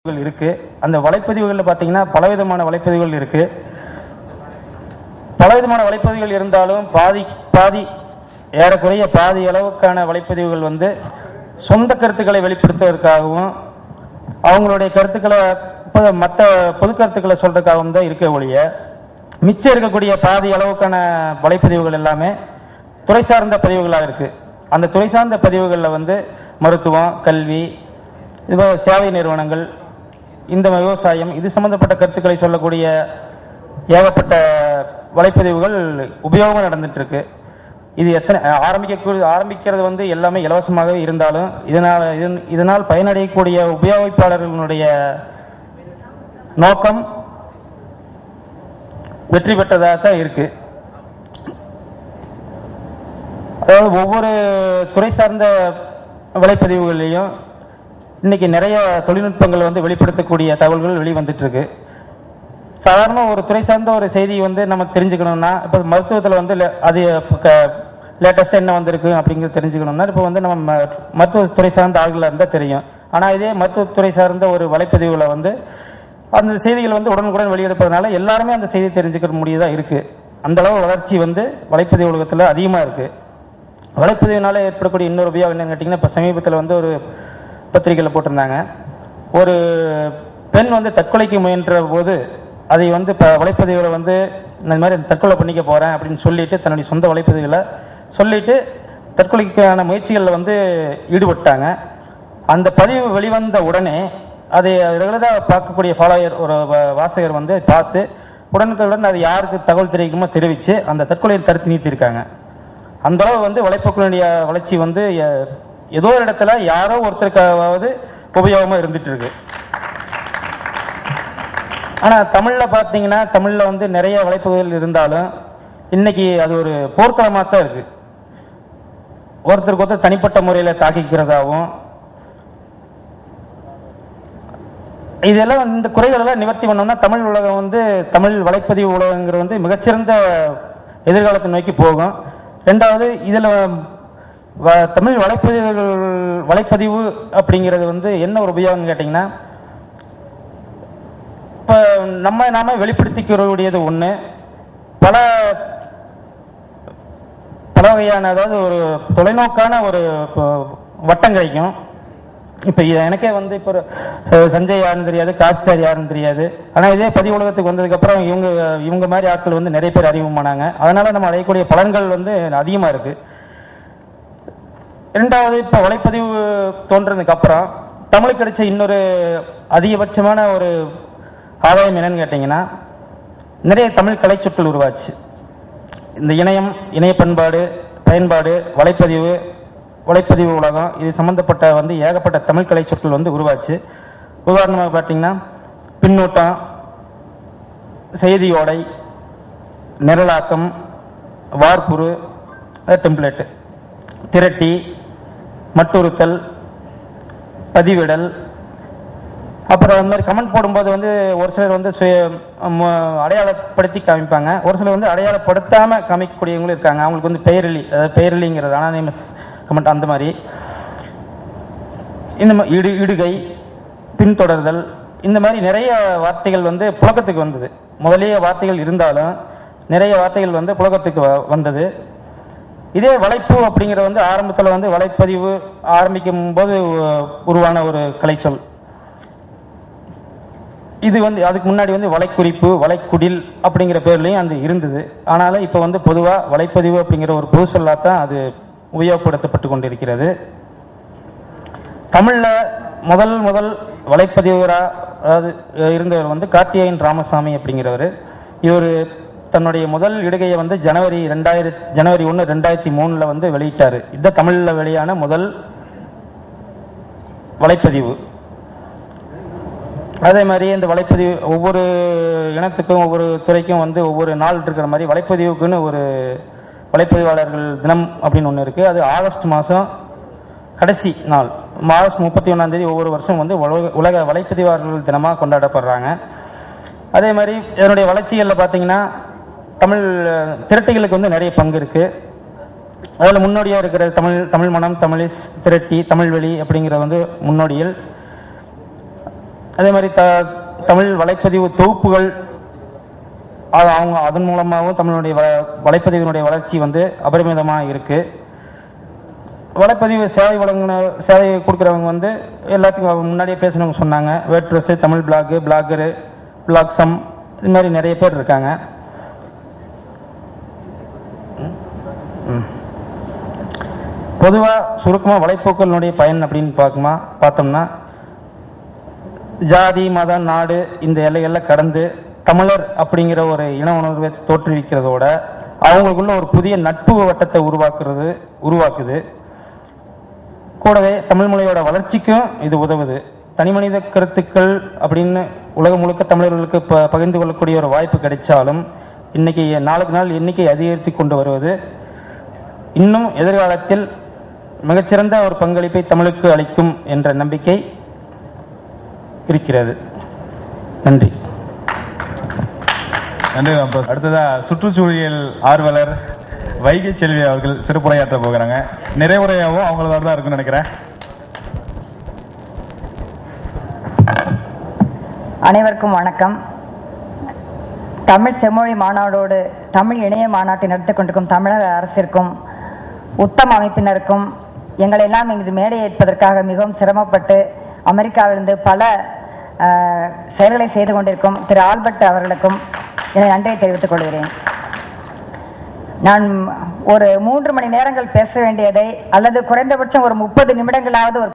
வலைப்பதிவுகள் இருக்கு. அந்த வலைப்பதிவுகளில் பார்த்தீங்கன்னா பலவிதமான வலைப்பதிவுகள் இருக்கு. பலவிதமான வலைப்பதிவுகள் இருந்தாலும் பாதி பாதி ஏறக்குறைய பாதி அளவுக்கான வலைப்பதிவுகள் வந்து சொந்த கருத்துக்களை வெளிப்படுத்துவதற்காகவும் அவங்களுடைய கருத்துக்களை மற்ற பொது கருத்துக்களை சொல்றதுக்காகவும் தான் இருக்க ஒழிய மிச்சம் இருக்கக்கூடிய பாதி அளவுக்கான வலைப்பதிவுகள் எல்லாமே துறை சார்ந்த பதிவுகளாக இருக்கு. அந்த துறை சார்ந்த பதிவுகளில் வந்து மருத்துவம் கல்வி இது சேவை நிறுவனங்கள் இந்த விவசாயம் இது சம்பந்தப்பட்ட கருத்துக்களை சொல்லக்கூடிய ஏகப்பட்ட வலைப்பதிவுகள் உபயோகமாக நடந்துட்டு இருக்கு இது எத்தனை ஆரம்பிக்க ஆரம்பிக்கிறது வந்து எல்லாமே இலவசமாகவே இருந்தாலும் இதனால் இதன்- இதனால் பயனடையக்கூடிய உபயோகிப்பாளர்களுடைய நோக்கம் வெற்றி பெற்றதாக தான் இருக்கு. அதாவது ஒவ்வொரு துறை சார்ந்த வலைப்பதிவுகள்லையும் இன்னைக்கு நிறைய தொழில்நுட்பங்கள் வந்து வெளிப்படுத்தக்கூடிய தகவல்கள் வெளிவந்துட்டு இருக்கு சாதாரண ஒரு துறை சார்ந்த ஒரு செய்தி வந்து நம்ம தெரிஞ்சுக்கணும்னா இப்போ மருத்துவத்தில் வந்து அது லேட்டஸ்ட்டாக என்ன வந்திருக்கு அப்படிங்கிறது தெரிஞ்சுக்கணும்னா இப்போ வந்து நம்ம ம- மருத்துவத்துறை சார்ந்த ஆள்களாக இருந்தால் தெரியும். ஆனால் இதே மருத்துவத்துறை சார்ந்த ஒரு வலைப்பதிவில் வந்து அந்த செய்திகள் வந்து உடனுக்குடன் வெளியிடப்படுறதுனால எல்லாருமே அந்த செய்தி தெரிஞ்சுக்க முடியதாக இருக்குது அந்தளவு வளர்ச்சி வந்து வலைப்பதிவு உலகத்தில் அதிகமாக இருக்குது வலைப்பதிவினால ஏற்படக்கூடிய இன்னொரு உபயோகம் என்னென்னு கேட்டிங்கன்னா இப்போ சமீபத்தில் வந்து ஒரு பத்திரிகையில் போட்டிருந்தாங்க. ஒரு பெண் வந்து தற்கொலைக்கு முயன்ற போது அதை வந்து இப்போ வலைப்பதிவில் வந்து இந்த மாதிரி தற்கொலை பண்ணிக்க போகிறேன் அப்படின்னு சொல்லிட்டு தன்னுடைய சொந்த வலைப்பதிவில் சொல்லிட்டு தற்கொலைக்கான முயற்சிகளில் வந்து ஈடுபட்டாங்க. அந்த பதிவு வெளிவந்த உடனே அதை ரெகுலராக பார்க்கக்கூடிய ஃபாலோயர் ஒரு வாசகர் வந்து பார்த்து உடனுக்குடன் அது யாருக்கு தகவல் தெரிவிக்குமோ தெரிவித்து அந்த தற்கொலையை தடுத்து நிறுத்தியிருக்காங்க அந்த அளவு வந்து வலைப்போக்களுடைய வளர்ச்சி வந்து ஏதோ ஒரு இடத்துல யாரோ ஒருத்தருக்காவது உபயோகமா இருந்துட்டு இருக்கு ஆனா தமிழ்ல பாத்தீங்கன்னா தமிழ்ல வந்து நிறைய வலைப்புகள் இருந்தாலும் இன்னைக்கு அது ஒரு போர்க்களமா தான் இருக்கு. ஒருத்தருக்கு ஒருத்தர் தனிப்பட்ட முறையில தாக்கிக்கிறதாகவும் இதெல்லாம் இந்த குறைகள் எல்லாம் நிவர்த்தி பண்ணோம்னா தமிழ் உலகம் வந்து தமிழ் வலைப்பதிவு உலகங்கிறது வந்து மிகச்சிறந்த எதிர்காலத்தை நோக்கி போகும். ரெண்டாவது இதில் வ- தமிழ் வலைப்பதிவுகள் வலைப்பதிவு அப்படிங்கிறது வந்து என்ன ஒரு உபயோகம்னு கேட்டிங்கன்னா இப்போ நம்ம நாம வெளிப்படுத்திக்கிறக்கூடியது ஒன்று பல பல வகையான அதாவது ஒரு தொலைநோக்கான ஒரு வட்டம் கிடைக்கும். இப்போ இது எனக்கே வந்து இப்போ ஒரு, சஞ்சய் யாருன்னு தெரியாது காசி சார் யாருன்னு தெரியாது. ஆனால் இதே பதிவு உலகத்துக்கு வந்ததுக்கப்புறம் இவங்க இவங்க மாதிரி ஆட்கள் வந்து நிறைய பேர் அறிமுகமானாங்க. அதனால் நம்ம அடையக்கூடிய பலன்கள் வந்து அதிகமாக இருக்குது இரண்டாவது இப்போ வலைப்பதிவு தோன்றதுக்கு அப்புறம் தமிழுக்கு கிடைச்ச இன்னொரு அதிகபட்சமான ஒரு ஆதாயம் என்னன்னு கேட்டிங்கன்னா நிறைய தமிழ் கலைச்சொற்கள் உருவாச்சு. இந்த இணையம் இணைய பண்பாடு பயன்பாடு வலைப்பதிவு வலைப்பதிவு உலகம் இது சம்பந்தப்பட்ட வந்து ஏகப்பட்ட தமிழ் கலைச்சொற்கள் வந்து உருவாச்சு. உதாரணமாக பார்த்தீங்கன்னா பின்னூட்டம் செய்தியோடை நிரலாக்கம் வார்ப்புரு டெம்ப்ளேட்டு திரட்டி மட்டுறுத்தல் பதிவிடல் அப்புறம் அந்த மாதிரி கமெண்ட் போடும்போது வந்து ஒரு சிலர் வந்து சுய ம- அடையாளப்படுத்தி காமிப்பாங்க. ஒரு சிலர் வந்து அடையாளப்படுத்தாமல் காமிக்கக்கூடியவங்களும் இருக்காங்க. அவங்களுக்கு வந்து பெயரிலி அதாவது பெயரிலிங்கிறது அனானிமஸ் கமெண்ட் அந்த மாதிரி. இந்த மாதிரி இடு இடுகை பின்தொடர்தல் இந்த மாதிரி நிறைய வார்த்தைகள் வந்து புழக்கத்துக்கு வந்தது. முதலிய வார்த்தைகள் இருந்தாலும் நிறைய வார்த்தைகள் வந்து புழக்கத்துக்கு வ- வந்தது. இதே வலைப்பு அப்படிங்கிறது வந்து ஆரம்பத்தில் வந்து வலைப்பதிவு ஆரம்பிக்கும் போது உருவான ஒரு கலைச்சொல். இது வந்து அதுக்கு முன்னாடி வந்து வலைக்குறிப்பு வலைக்குடில் அப்படிங்கிற பேர்லையும் அந்த இருந்தது. ஆனாலும் இப்போ வந்து பொதுவாக வலைப்பதிவு அப்படிங்கிற ஒரு பொது சொல்லாக தான் அது உபயோகப்படுத்தப்பட்டு கொண்டிருக்கிறது. தமிழில் முதல் முதல் வலைப்பதிவராக அதாவது இருந்தவர் வந்து கார்த்திகேயன் ராமசாமி அப்படிங்கிறவர். இவர் தன்னுடைய முதல் இடுகையை வந்து ஜனவரி ரெண்டாயிரத்தி ஜனவரி ஒன்று ரெண்டாயிரத்தி மூணில் வந்து வெளியிட்டார். இதுதான் தமிழில் வெளியான முதல் வலைப்பதிவு. அதே மாதிரி இந்த வலைப்பதிவு ஒவ்வொரு இனத்துக்கும் ஒவ்வொரு துறைக்கும் வந்து ஒவ்வொரு நாள் இருக்கிற மாதிரி வலைப்பதிவுக்குன்னு ஒரு வலைப்பதிவாளர்கள் தினம் அப்படின்னு ஒன்று இருக்குது அது ஆகஸ்ட் மாதம் கடைசி நாள். ஆகஸ்ட் முப்பத்தி ஒன்றாந்தேதி ஒவ்வொரு வருஷம் வந்து உலக உலக வலைப்பதிவாளர்கள் தினமாக கொண்டாடப்படுறாங்க. அதே மாதிரி இதனுடைய வளர்ச்சிகளில் பார்த்தீங்கன்னா தமிழ் திரட்டிகளுக்கு வந்து நிறைய பங்கு இருக்குது அதில் முன்னோடியாக இருக்கிற தமிழ் தமிழ் மனம் தமிழிஸ் திரட்டி தமிழ்வெளி அப்படிங்கிற வந்து முன்னோடிகள். அதே மாதிரி த தமிழ் வலைப்பதிவு தொகுப்புகள் அது அவங்க அதன் மூலமாகவும் தமிழுடைய வ வலைப்பதிவினுடைய வளர்ச்சி வந்து அபரிமிதமாக இருக்குது வலைப்பதிவு சேவை வழங்கின சேவை கொடுக்குறவங்க வந்து எல்லாத்துக்கும் முன்னாடியே பேசினவங்க சொன்னாங்க. WordPress Tamil blog blogger blossom இது மாதிரி நிறைய பேர் இருக்காங்க. பொதுவாக சுருக்கமாக வலைப்போக்கலினுடைய பயன் அப்படின்னு பார்க்குமா பார்த்தோம்னா ஜாதி மதம் நாடு இந்த எல்லைகளில் கடந்து தமிழர் அப்படிங்கிற ஒரு இன உணர்வை தோற்றுவிக்கிறதோட அவங்களுக்குள்ள ஒரு புதிய நட்பு வட்டத்தை உருவாக்குறது உருவாக்குது. கூடவே தமிழ் மொழியோட வளர்ச்சிக்கும் இது உதவுது. தனிமனித கருத்துக்கள் அப்படின்னு உலகம் முழுக்க தமிழர்களுக்கு ப பகிர்ந்து கொள்ளக்கூடிய ஒரு வாய்ப்பு கிடைச்சாலும் இன்னைக்கு நாளுக்கு நாள் எண்ணிக்கை அதிகரித்து கொண்டு வருவது இன்னும் எதிர்காலத்தில் மிகச்சிறந்த ஒரு பங்களிப்பை தமிழுக்கு அளிக்கும் என்ற நம்பிக்கை இருக்கிறது. நன்றி. நன்றி அடுத்ததா சுற்றுச்சூழல் ஆர்வலர் வைகை செல்வி அவர்கள் சிறப்புரையாற்ற போகிறாங்க. நிறைவுரையாகவும் அவங்களதா தான் இருக்குன்னு நினைக்கிறேன். அனைவருக்கும் வணக்கம். தமிழ் செம்மொழி மாநாடோடு தமிழ் இணைய மாநாட்டை நடத்தி கொண்டிருக்கும் தமிழக அரசிற்கும் உத்தம அமைப்பினருக்கும் எங்களை எல்லாம் இங்கு மேடை ஏற்பதற்காக மிகவும் சிரமப்பட்டு அமெரிக்காவிலிருந்து பல செயல்களை செய்து கொண்டிருக்கும் திரு ஆல்பர்ட் அவர்களுக்கும் எனது நன்றியை தெரிவித்துக் கொள்கிறேன். நான் ஒரு மூன்று மணி நேரங்கள் பேச வேண்டியதை அல்லது குறைந்தபட்சம் ஒரு முப்பது நிமிடங்களாவது ஒரு